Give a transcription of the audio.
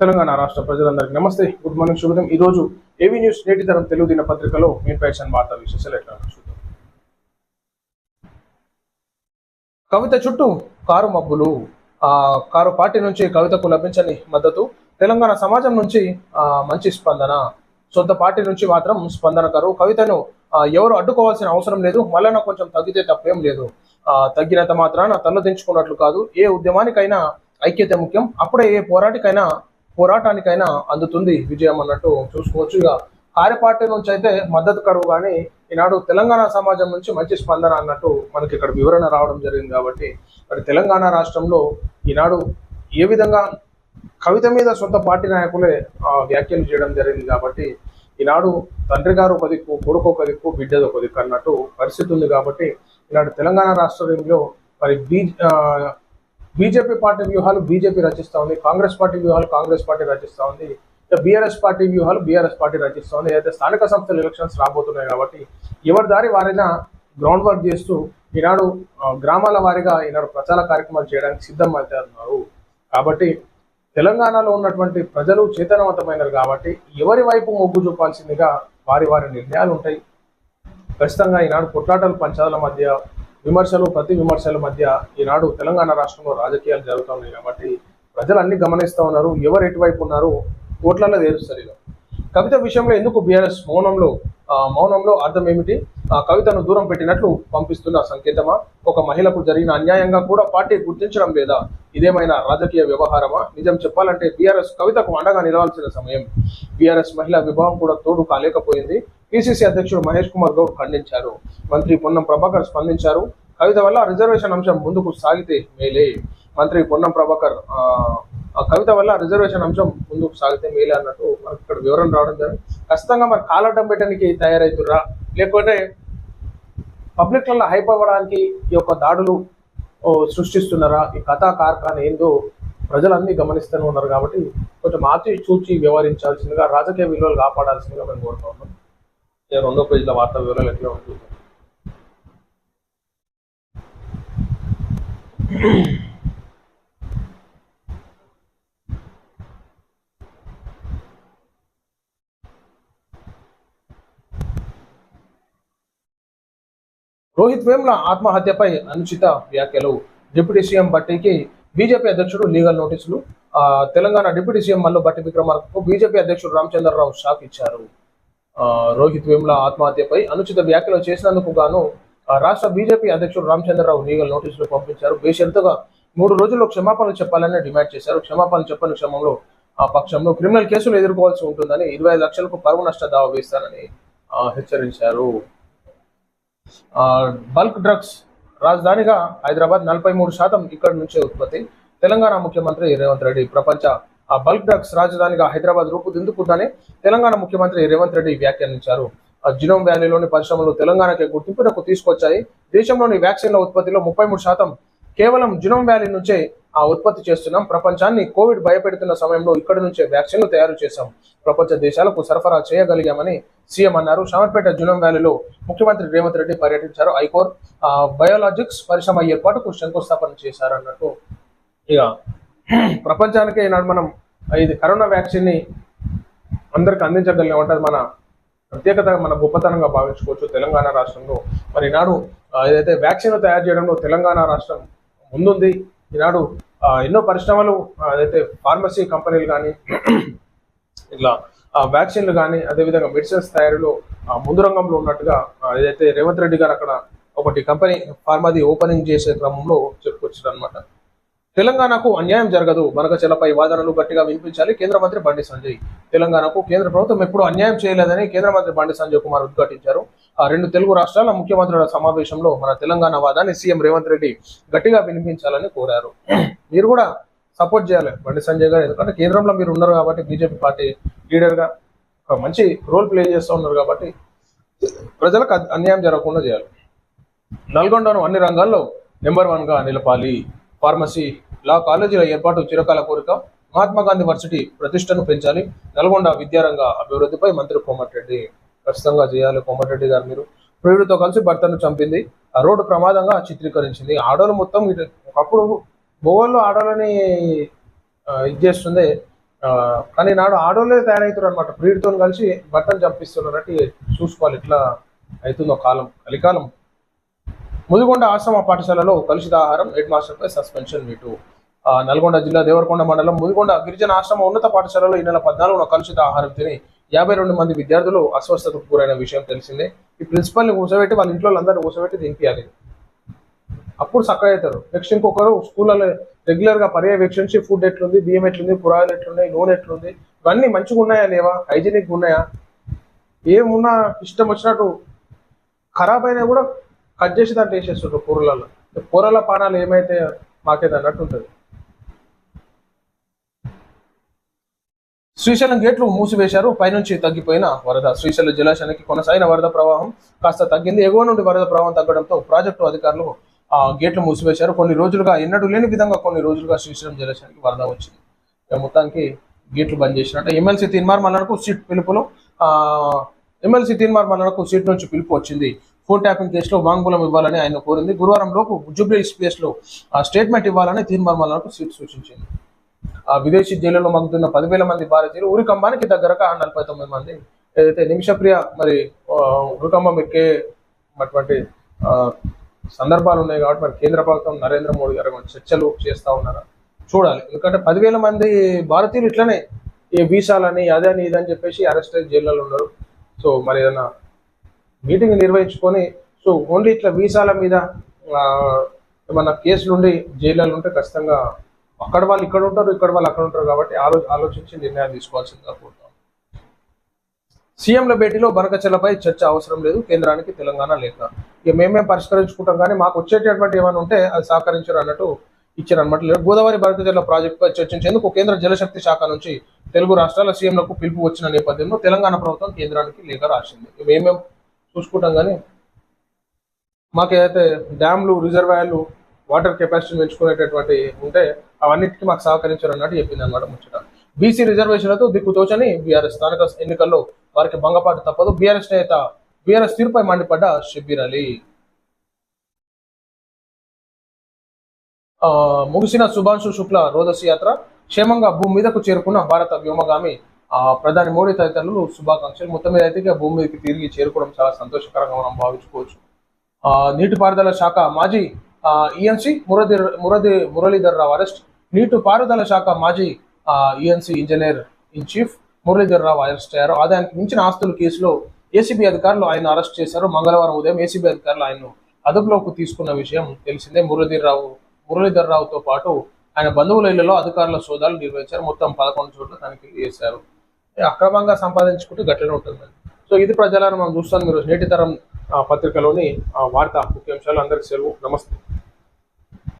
తెలంగాణ రాష్ట్ర ప్రజలందరికీ నమస్తే. గుడ్ మార్నింగ్ శుభదం ఈ రోజు ఏవీ న్యూస్ నేటి తరం తెలుగు దిన పత్రికలో మీ ప్యాక్షన్ వార్తా విశేషాలు ఎట్లా చూద్దాం. కవిత చుట్టూ కారు మబ్బులు. ఆ కారు పార్టీ నుంచి కవితకు లభించని మద్దతు. తెలంగాణ సమాజం నుంచి ఆ మంచి స్పందన. సొంత పార్టీ నుంచి మాత్రం స్పందన కరువు కవితను ఎవరు అడ్డుకోవాల్సిన అవసరం లేదు. మళ్ళా కొంచెం తగ్గితే తప్పేం లేదు. ఆ, తగ్గినంత మాత్రాన తలదించుకున్నట్లు కాదు. ఏ ఉద్యమానికైనా ఐక్యత ముఖ్యం. అప్పుడే ఏ పోరాటికైనా పోరాటానికైనా అందుతుంది విజయం అన్నట్టు చూసుకోవచ్చు. ఇక కార్యపార్టీ నుంచి అయితే మద్దతు కరువు కానీ ఈనాడు తెలంగాణ సమాజం నుంచి మంచి స్పందన అన్నట్టు మనకి ఇక్కడ వివరణ రావడం జరిగింది కాబట్టి మరి తెలంగాణ రాష్ట్రంలో ఈనాడు ఏ విధంగా కవిత మీద సొంత పార్టీ నాయకులే వ్యాఖ్యలు చేయడం జరిగింది కాబట్టి ఈనాడు తండ్రి గారు ఒక దిక్కు కొడుకు ఒక దిక్కు బిడ్డది ఒక దిక్కు అన్నట్టు పరిస్థితి ఉంది కాబట్టి ఈనాడు తెలంగాణ రాష్ట్రంలో మరి బీ బీజేపీ పార్టీ వ్యూహాలు బీజేపీ రచిస్తూ ఉంది. కాంగ్రెస్ పార్టీ వ్యూహాలు కాంగ్రెస్ పార్టీ రచిస్తూ ఉంది. బీఆర్ఎస్ పార్టీ వ్యూహాలు బీఆర్ఎస్ పార్టీ రచిస్తూ ఉంది. అయితే స్థానిక సంస్థల ఎలక్షన్స్ రాబోతున్నాయి కాబట్టి ఎవరి దారి వారైనా గ్రౌండ్ వర్క్ చేస్తూ ఈనాడు గ్రామాల వారీగా ఈనాడు ప్రచార కార్యక్రమాలు చేయడానికి సిద్ధం అవుతున్నారు కాబట్టి తెలంగాణలో ఉన్నటువంటి ప్రజలు చైతన్యవంతమైనరు కాబట్టి ఎవరి వైపు మొగ్గు చూపాల్సిందిగా వారి వారి నిర్ణయాలు ఉంటాయి. ఖచ్చితంగా ఈనాడు కొట్లాటలు పంచాల మధ్య విమర్శలు ప్రతి విమర్శల మధ్య ఈనాడు తెలంగాణ రాష్ట్రంలో రాజకీయాలు జరుగుతున్నాయి కాబట్టి ప్రజలు అన్ని గమనిస్తూ ఉన్నారు. ఎవరు ఎటువైపు ఉన్నారు? ఓట్లలో తేరుస్తారు ఇలా కవిత విషయంలో ఎందుకు బీఆర్ఎస్ మౌనంలో మౌనంలో అర్థం ఏమిటి? ఆ, కవితను దూరం పెట్టినట్లు పంపిస్తున్న సంకేతమా? ఒక మహిళకు జరిగిన అన్యాయంగా కూడా పార్టీ గుర్తించడం లేదా? ఇదేమైనా రాజకీయ వ్యవహారమా? నిజం చెప్పాలంటే బీఆర్ఎస్ కవితకు అండగా నిలవాల్సిన సమయం. బీఆర్ఎస్ మహిళా విభాగం కూడా తోడు కాలేకపోయింది. పిసిసి అధ్యక్షుడు మహేష్ కుమార్ గౌడ్ ఖండించారు. మంత్రి పొన్నం ప్రభాకర్ స్పందించారు. కవిత వల్ల రిజర్వేషన్ అంశం ముందుకు సాగితే మేలే. మంత్రి పొన్నం ప్రభాకర్ ఆ, కవిత వల్ల రిజర్వేషన్ అంశం ముందుకు సాగితే మేలే అన్నట్టు మనకి ఇక్కడ వివరణ రావడం జరిగింది. ఖచ్చితంగా మరి కాలటం పెట్టడానికి తయారవుతుర్రా లేకపోతే పబ్లిక్లలో హైప్ అవ్వడానికి ఈ యొక్క దాడులు సృష్టిస్తున్నారా? ఈ కథా కార్ఖాన ఏందో ప్రజలన్నీ గమనిస్తూనే ఉన్నారు కాబట్టి కొంచెం ఆచి చూచి వ్యవహరించాల్సిందిగా రాజకీయ విలువలు కాపాడాల్సిందిగా మేము కోరుతా ఉన్నాం. రెండో పేజీల వార్తా వివరాలు ఎట్లా ఉంటుంది రోహిత్ వేమ్ల ఆత్మహత్యపై అనుచిత వ్యాఖ్యలు. డిప్యూటీ సీఎం భట్టికి బీజేపీ అధ్యక్షుడు లీగల్ నోటీసులు. తెలంగాణ డిప్యూటీ సీఎం మల్లు భట్టి విక్రమార్కకు బీజేపీ అధ్యక్షుడు రామచంద్రరావు షాక్ ఇచ్చారు. రోహిత్ వేమ్ల ఆత్మహత్యపై అనుచిత వ్యాఖ్యలు చేసినందుకు గాను రాష్ట్ర బీజేపీ అధ్యక్షుడు రామచంద్రరావు లీగల్ నోటీసులు పంపించారు. బేషరతుగా మూడు రోజుల్లో క్షమాపణలు చెప్పాలని డిమాండ్ చేశారు. క్షమాపణలు చెప్పని క్షమంలో ఆ పక్షంలో క్రిమినల్ కేసులు ఎదుర్కోవాల్సి ఉంటుందని ఇరవై లక్షలకు పరువు నష్ట దావా వేస్తారని హెచ్చరించారు. బల్క్ డ్రగ్స్ రాజధానిగా హైదరాబాద్ నలభై మూడు శాతం ఇక్కడి నుంచే ఉత్పత్తి. తెలంగాణ ముఖ్యమంత్రి రేవంత్ రెడ్డి ప్రపంచ ఆ బల్క్ డ్రగ్స్ రాజధానిగా హైదరాబాద్ రూపుదిద్దుకుందని తెలంగాణ ముఖ్యమంత్రి రేవంత్ రెడ్డి వ్యాఖ్యానించారు. ఆ జినోమ్ వ్యాలీలోని పరిశ్రమలు తెలంగాణకే గుర్తింపునకు తీసుకొచ్చాయి. దేశంలోని వ్యాక్సిన్ల ఉత్పత్తిలో ముప్పై మూడు శాతం కేవలం జినోమ్ వ్యాలీ నుంచే ఆ ఉత్పత్తి చేస్తున్నాం. ప్రపంచాన్ని కోవిడ్ భయపెడుతున్న సమయంలో ఇక్కడి నుంచే వ్యాక్సిన్లు తయారు చేశాం. ప్రపంచ దేశాలకు సరఫరా చేయగలిగామని సీఎం అన్నారు. షామర్పేట జునోమ్ వ్యాలీలో ముఖ్యమంత్రి రేవంత్ రెడ్డి పర్యటించారు. ఐకోర్ ఆ, బయోలాజిక్స్ పరిశ్రమ ఏర్పాటుకు శంకుస్థాపన చేశారు అన్నట్టు ఇక ప్రపంచానికే ఈనాడు మనం ఇది కరోనా వ్యాక్సిన్ని అందరికి అందించగలిగామంటే మన ప్రత్యేకత మన గొప్పతనంగా భావించుకోవచ్చు తెలంగాణ రాష్ట్రంలో. మరి ఈనాడు ఏదైతే వ్యాక్సిన్ తయారు చేయడంలో తెలంగాణ రాష్ట్రం ముందుంది ఈనాడు ఎన్నో పరిశ్రమలు ఏదైతే ఫార్మసీ కంపెనీలు కానీ ఇట్లా వ్యాక్సిన్లు కానీ అదేవిధంగా మెడిసిన్స్ తయారీలో ముందు రంగంలో ఉన్నట్టుగా ఏదైతే రేవంత్ రెడ్డి గారు అక్కడ ఒకటి కంపెనీ ఫార్మాది ఓపెనింగ్ చేసే క్రమంలో చెప్పుకొచ్చారు అనమాట తెలంగాణకు అన్యాయం జరగదు. బనకచెలపై వాదనలు గట్టిగా వినిపించాలి కేంద్ర మంత్రి బండి సంజయ్. తెలంగాణకు కేంద్ర ప్రభుత్వం ఎప్పుడూ అన్యాయం చేయలేదని కేంద్ర మంత్రి బండి సంజయ్ కుమార్ ఉద్ఘాటించారు. ఆ రెండు తెలుగు రాష్ట్రాల ముఖ్యమంత్రుల సమావేశంలో మన తెలంగాణ వాదాన్ని సీఎం రేవంత్ రెడ్డి గట్టిగా వినిపించాలని కోరారు. మీరు కూడా సపోర్ట్ చేయాలి బండి సంజయ్ గారు. ఎందుకంటే కేంద్రంలో మీరు ఉన్నారు కాబట్టి బీజేపీ పార్టీ లీడర్గా ఒక మంచి రోల్ ప్లే చేస్తూ ఉన్నారు కాబట్టి ప్రజలకు అన్యాయం జరగకుండా చేయాలి. నల్గొండను అన్ని రంగాల్లో నెంబర్ వన్గా నిలపాలి. ఫార్మసీ లా కాలేజీల ఏర్పాటు చిరకాల కోరిక మహాత్మాగాంధీ వర్సిటీ ప్రతిష్టను పెంచాలి. నల్గొండ విద్యారంగ అభివృద్ధిపై మంత్రి కోమటిరెడ్డి ఖచ్చితంగా చేయాలి. కోమటిరెడ్డి గారు మీరు ప్రియుడితో కలిసి భర్తను చంపింది. ఆ రోడ్డు ప్రమాదంగా చిత్రీకరించింది. ఆడోళ్ళు మొత్తం ఒకప్పుడు బోవల్లో ఆడోళ్ళని ఇది చేస్తుంది కానీ నాడు ఆడోళ్ళే తయారవుతారు అనమాట ప్రియుడితో కలిసి భర్తను చంపిస్తున్నారంటే చూసుకోవాలి. ఇట్లా అవుతుందో కాలం కలికాలం. ముదిగొండ ఆశ్రమ పాఠశాలలో కలుషిత ఆహారం హెడ్ మాస్టర్పై సస్పెన్షన్ వీటు నల్గొండ జిల్లా దేవరకొండ మండలం ముదిగొండ గిరిజన ఆశ్రమ ఉన్నత పాఠశాలలో ఈ నెల పద్నాలుగున కలుషిత ఆహారం తిని యాభై రెండు మంది విద్యార్థులు అస్వస్థతకు గురైన విషయం తెలిసిందే. ఈ ప్రిన్సిపల్ని కూర్చోబెట్టి వాళ్ళ ఇంట్లో అందరినీ కూర్చోబెట్టి దింపియాలి. అప్పుడు చక్కగా అవుతారు. నెక్స్ట్ ఇంకొకరు స్కూళ్ళలో రెగ్యులర్గా పర్యవేక్షించి ఫుడ్ ఎట్లుంది బియ్యం ఎట్లుంది కూరగాయలు ఎట్లున్నాయి నూనె ఎట్లుంది ఇవన్నీ మంచిగా ఉన్నాయా లేవా? హైజీనిక్ ఉన్నాయా? ఏమున్నా ఇష్టం వచ్చినట్టు ఖరాబ్ అయినా కూడా కట్ చేసి దాంట్లో వేసేస్తుంటారు కూరలలో? కూరల పానాలు ఏమైతే మాకేది అన్నట్టు ఉంటుంది. శ్రీశైలం గేట్లు మూసివేశారు పైనుంచి తగ్గిపోయిన వరద. శ్రీశైలం జలాశయానికి కొనసాగిన వరద ప్రవాహం కాస్త తగ్గింది. ఎగువ నుండి వరద ప్రవాహం తగ్గడంతో ప్రాజెక్టు అధికారులు ఆ గేట్లు మూసివేశారు. కొన్ని రోజులుగా ఎన్నడూ లేని విధంగా కొన్ని రోజులుగా శ్రీశైలం జలాశయానికి వరద వచ్చింది. మొత్తానికి గేట్లు బంద్ చేసినట్టు ఎమ్మెల్సీ తీన్మార్ మల్లనకు సీట్ పిలుపులో ఎమ్మెల్సీ తీన్మార్ మల్లనకు సీట్ నుంచి పిలుపు వచ్చింది. ఫోన్ ట్యాపింగ్ కేసులో వాంగ్మూలం ఇవ్వాలని ఆయన కోరింది. గురువారం లోపు జూబ్లీ స్పేస్లో ఆ స్టేట్మెంట్ ఇవ్వాలని తీర్మానాలకు సూచించింది. ఆ విదేశీ జైలులో మగ్గుతున్న పదివేల మంది భారతీయులు ఉరికంబానికి దగ్గరగా నలభై తొమ్మిది మంది. ఏదైతే నిమిషప్రియ మరి ఆ, ఉరికంబం ఎక్కే అటువంటి సందర్భాలు ఉన్నాయి కాబట్టి మరి కేంద్ర ప్రభుత్వం నరేంద్ర మోడీ గారు చర్చలు చేస్తా ఉన్నారా? చూడాలి. ఎందుకంటే పదివేల మంది భారతీయులు ఇట్లనే ఈ వీసాలని అదని ఇదని చెప్పేసి అరెస్ట్ అయ్యి జైల్లో ఉన్నారు. సో మరి ఏదైనా మీటింగ్ నిర్వహించుకొని సో ఓన్లీ ఇట్లా వీసాల మీద ఏమన్నా కేసులు ఉండి జైళ్ళలో ఉంటే ఖచ్చితంగా అక్కడ వాళ్ళు ఇక్కడ ఉంటారు ఇక్కడ వాళ్ళు అక్కడ ఉంటారు కాబట్టి ఆలో ఆలోచించి నిర్ణయాలు తీసుకోవాల్సిందిగా కోరుతాం సీఎంల భేటీలో బనకచెల్లపై చర్చ అవసరం లేదు కేంద్రానికి తెలంగాణ లేక. ఇక మేమేం పరిష్కరించుకుంటాం కానీ మాకు వచ్చేటటువంటి ఏమైనా ఉంటే అది సహకరించరు అన్నట్టు ఇచ్చారు అనమాట లేదు గోదావరి బనకచెల్ల ప్రాజెక్టుపై చర్చించేందుకు కేంద్ర జలశక్తి శాఖ నుంచి తెలుగు రాష్ట్రాల సీఎంలకు పిలుపు వచ్చిన నేపథ్యంలో తెలంగాణ ప్రభుత్వం కేంద్రానికి లేఖ రాసింది. ఇక మేమేం చూసుకుంటాం కానీ మాకు ఏదైతే డ్యామ్లు రిజర్వాయర్లు వాటర్ కెపాసిటీ పెంచుకునేటటువంటి ఉంటే అవన్నిటికీ మాకు సహకరించారు అన్నట్టు చెప్పింది అనమాట ముచ్చట. బీసీ రిజర్వేషన్లతో దిక్కుతోచని బీఆర్ఎస్ స్థానిక ఎన్నికల్లో వారికి భంగపాటు తప్పదు. బీఆర్ఎస్ నేత బీఆర్ఎస్ తీరుపై మండిపడ్డ షబ్బీర్ అలీ. ఆ, ముగిసిన శుభాంశు శుక్ల రోదసి యాత్ర క్షేమంగా భూమి మీదకు చేరుకున్న భారత వ్యోమగామి ప్రధాని మోడీ తదితరులు శుభాకాంక్షలు. మొత్తం మీద అయితే భూమి మీదకి తిరిగి చేరుకోవడం చాలా సంతోషకరంగా మనం భావించుకోవచ్చు. ఆ, నీటిపారుదల శాఖ మాజీ ఈఎన్సీ మురళీ మురళీ మురళీధర్ రావు అరెస్ట్. నీటిపారుదల శాఖ మాజీ ENC engineer in chief Muralidhar Rao arrest అయ్యారు. ఆదాయానికి మించిన ఆస్తుల కేసులో ఏసీబీ అధికారులు ఆయన అరెస్ట్ చేశారు. మంగళవారం ఉదయం ఏసీబీ అధికారులు ఆయన్ను అదుపులోకి తీసుకున్న విషయం తెలిసిందే. మురళీధర్ రావు మురళీధర్ రావుతో పాటు ఆయన బంధువుల ఇళ్ళలో అధికారుల సోదాలు నిర్వహించారు. మొత్తం పదకొండు చోట్ల తనిఖీలు చేశారు. అక్రమంగా సంపాదించుకుంటూ గట్లనే ఉంటుంది. సో ఇది ప్రజలను మనం చూస్తాం. మీరు నేటి తరం ఆ, పత్రికలోని వార్త ముఖ్యాంశాలు. అందరికి సెలవు. నమస్తే.